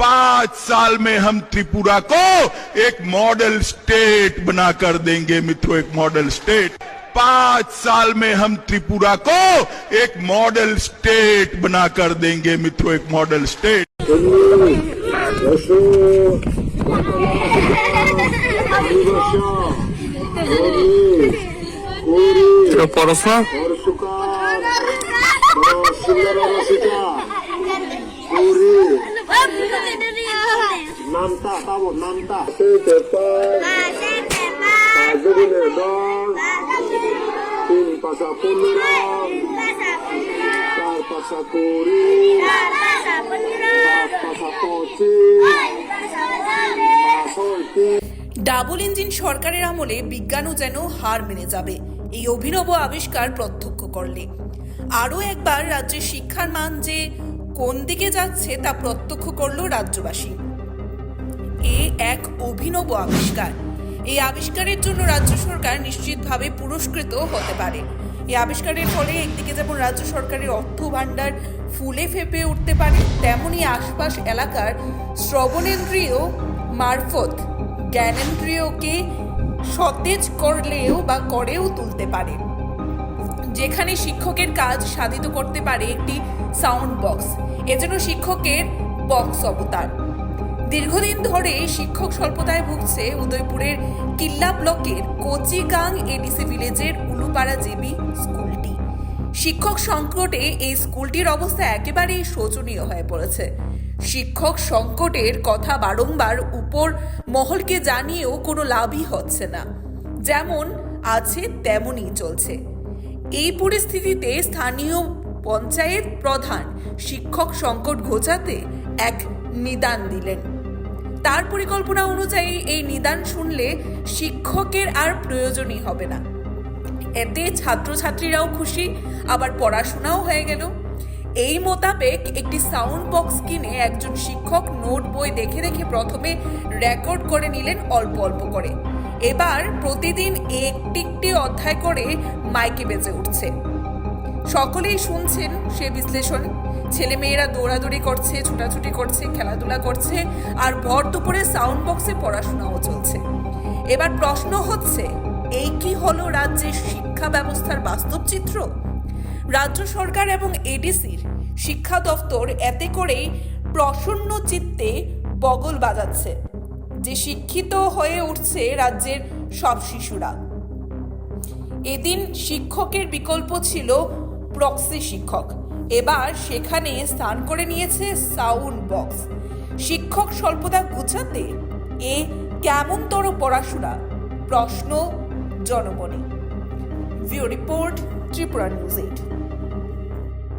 पाँच साल में हम त्रिपुरा को एक मॉडल स्टेट बना कर देंगे मित्रों एक मॉडल स्टेट। पाँच साल में हम त्रिपुरा को एक मॉडल स्टेट बना कर देंगे मित्रों एक मॉडल स्टेट। পড়াশোনা ডাবল ইঞ্জিন সরকারের আমলে বিজ্ঞানও যেন হার মেনে যাবে। এই অভিনব আবিষ্কার প্রত্যক্ষ করলে। আরও একবার রাজ্যের শিক্ষার মান যে কোন দিকে যাচ্ছে তা প্রত্যক্ষ করল রাজ্যবাসী। এ এক অভিনব আবিষ্কার। এই আবিষ্কারের জন্য রাজ্য সরকার নিশ্চিতভাবে পুরস্কৃত হতে পারে। এই আবিষ্কারের ফলে একদিকে যেমন রাজ্য সরকারের অর্থ ভাণ্ডার ফুলে ফেপে উঠতে পারে, তেমনি আশপাশ এলাকার শ্রবণেন্দ্রিয় মারফত জ্ঞানেন্দ্রিয়কে সতেজ করলেও বা করেও তুলতে পারে। যেখানে শিক্ষকের কাজ সাধিত করতে পারে একটি সাউন্ড বক্স। এজন্য শিক্ষকের বক্স অবতার। দীর্ঘদিন ধরে শিক্ষক স্বল্পতায় ভুগছে উদয়পুরের কিল্লা ব্লকের কোচিগাং এডিসি ভিলেজের উলুপাড়া জেবি স্কুলটি। শিক্ষক সংকটে এই স্কুলটির অবস্থা একেবারেই শোচনীয় হয়ে পড়েছে। শিক্ষক সংকটের কথা বারংবার উপর মহলকে জানিয়েও কোনো লাভই হচ্ছে না। যেমন আছে তেমনই চলছে। এই পরিস্থিতিতে স্থানীয় পঞ্চায়েত প্রধান শিক্ষক সংকট ঘোচাতে এক নিদান দিলেন। তার পরিকল্পনা অনুযায়ী এই নিদান শুনলে শিক্ষকের আর প্রয়োজনই হবে না। এতে ছাত্রছাত্রীরাও খুশি, আবার পড়াশোনাও হয়ে গেল। এই মোতাবেক একটি সাউন্ড বক্স কিনে একজন শিক্ষক নোট বই দেখে দেখে প্রথমে রেকর্ড করে নিলেন অল্প অল্প করে। এবার প্রতিদিন একটি একটি অধ্যায় করে মাইকে বেজে উঠছে। সকলেই শুনছেন সে বিশ্লেষণ। ছেলেমেয়েরা দৌড়াদৌড়ি করছে, ছোটাছুটি করছে, খেলাধুলা করছে, আর ভর দুপুরে সাউন্ড বক্সে পড়াশোনাও চলছে। এবার প্রশ্ন হচ্ছে, এই কি হলো রাজ্যের শিক্ষা ব্যবস্থার বাস্তব চিত্র রাজ্য সরকার এবং এডিসির শিক্ষা দফতর এতে করেই প্রসন্ন চিত্তে বগল বাজাচ্ছে। যে শিক্ষিত হয়ে উঠছে রাজ্যের সব শিশুরা। এদিন শিক্ষকের বিকল্প ছিল প্রক্সি শিক্ষক। এবার সেখানে স্থান করে নিয়েছে সাউন্ড বক্স শিক্ষক স্বল্পতা গুছাতে এ কেমনতর পড়াশোনা? প্রশ্ন জনগণে VO report Tripura news eight.